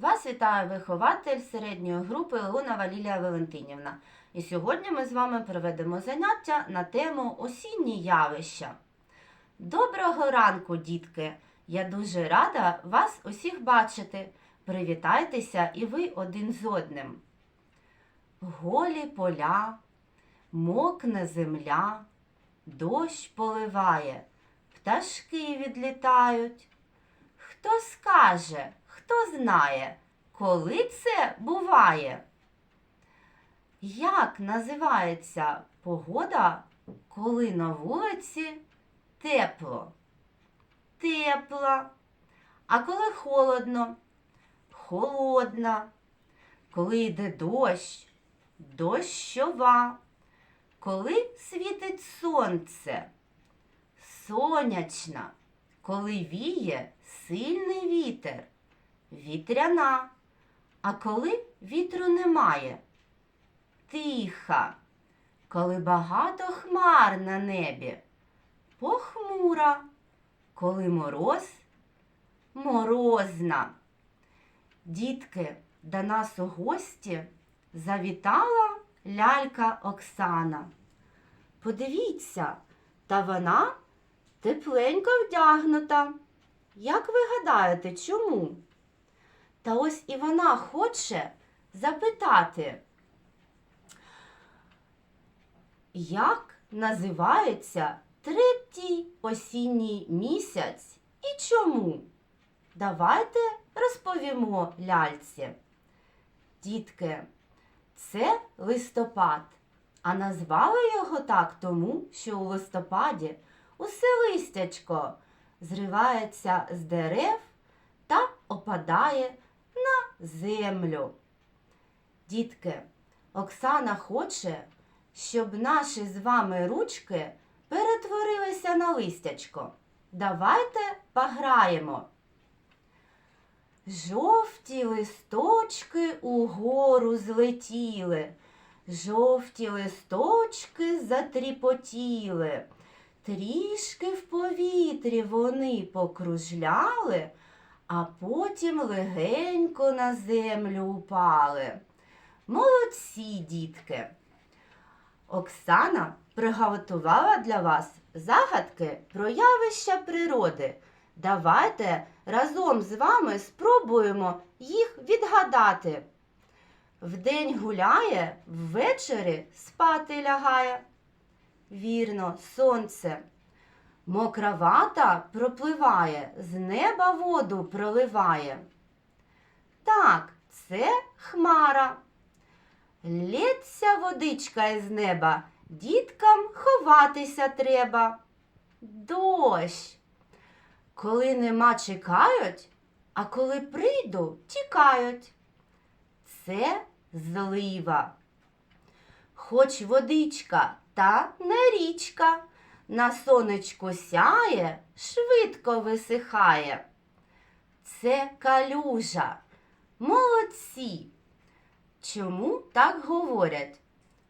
Вас вітає вихователь середньої групи Лунова Лілія Валентинівна. І сьогодні ми з вами проведемо заняття на тему осінні явища. Доброго ранку, дітки! Я дуже рада вас усіх бачити. Привітайтеся і ви один з одним. Голі поля, мокне земля, дощ поливає, пташки відлітають. Хто скаже, хто знає, коли це буває? Як називається погода, коли на вулиці тепло? Тепла. А коли холодно? Холодна. Коли йде дощ, дощова. Коли світить сонце? Сонячна. Коли віє сильний вітер, вітряна. А коли вітру немає? Тиха. Коли багато хмар на небі, похмура. Коли мороз, морозна. Дітки, до нас у гості завітала лялька Оксана. Подивіться, та вона тепленько вдягнута. Як ви гадаєте, чому? Та ось і вона хоче запитати, як називається третій осінній місяць і чому? Давайте розповімо ляльці. Дітки, це листопад, а назвали його так тому, що у листопаді усе листячко зривається з дерев та опадає на землю. Дітки, Оксана хоче, щоб наші з вами ручки перетворилися на листячко. Давайте пограємо. Жовті листочки угору злетіли, жовті листочки затріпотіли. Трішки в повітрі вони покружляли, а потім легенько на землю упали. Молодці, дітки! Оксана приготувала для вас загадки про явища природи. Давайте разом з вами спробуємо їх відгадати. Вдень гуляє, ввечері спати лягає. Вірно, сонце. Мокра вата пропливає, з неба воду проливає. Так, це хмара. Лється водичка із неба, діткам ховатися треба. Дощ. Коли нема чекають, а коли прийду, тікають. Це злива. Хоч водичка та не річка, на сонечку сяє, швидко висихає. Це калюжа. Молодці. Чому так говорять?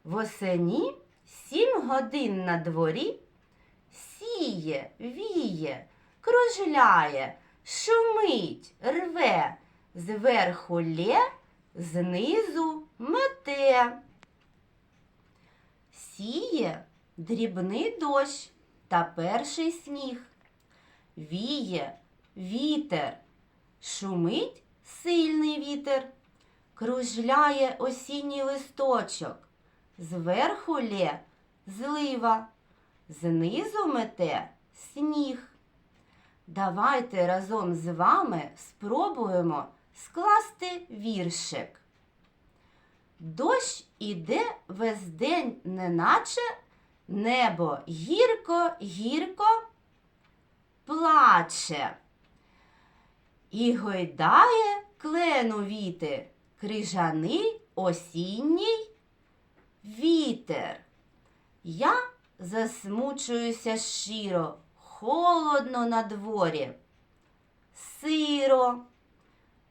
Восені сім годин на дворі сіє, віє, кружляє, шумить, рве, зверху лє, знизу мете. Сіє дрібний дощ та перший сніг. Віє вітер, шумить сильний вітер, кружляє осінній листочок, зверху лє злива, знизу мете сніг. Давайте разом з вами спробуємо скласти віршик. Дощ іде весь день, неначе небо гірко, гірко плаче. І гойдає клену віти, крижаний осінній вітер. Я засмучуюся щиро, холодно на дворі, сиро.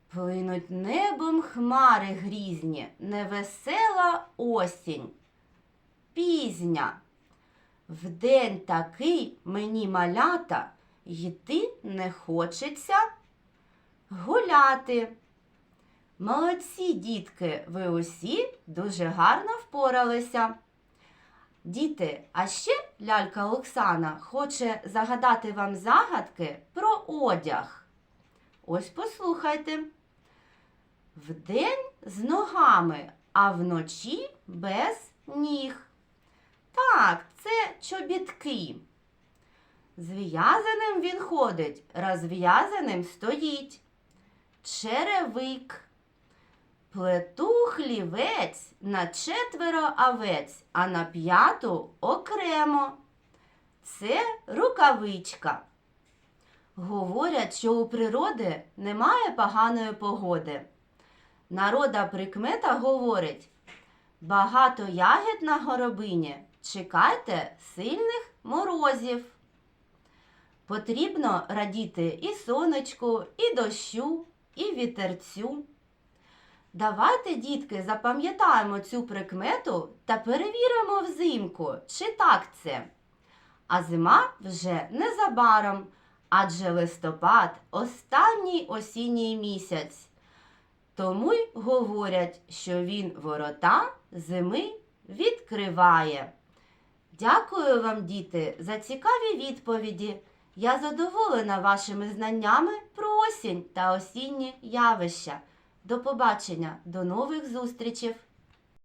Плинуть небом хмари грізні, невесела осінь, пізня. Вдень такий мені малята йти не хочеться гуляти. Молодці, дітки, ви усі дуже гарно впоралися. Діти, а ще лялька Оксана хоче загадати вам загадки про одяг. Ось послухайте. Вдень з ногами, а вночі без ніг. Так, це чобітки. Зв'язаним він ходить, розв'язаним стоїть. Черевик. Плету хлівець на четверо овець, а на п'яту окремо. Це рукавичка. Говорять, що у природи немає поганої погоди. Народа прикмета говорить: багато ягід на горобині, чекайте сильних морозів. Потрібно радіти і сонечку, і дощу, і вітерцю. Давайте, дітки, запам'ятаємо цю прикмету та перевіримо взимку, чи так це. А зима вже незабаром, адже листопад останній осінній місяць. Тому й говорять, що він ворота зими відкриває. Дякую вам, діти, за цікаві відповіді. Я задоволена вашими знаннями про осінь та осінні явища. До побачення, до нових зустрічей!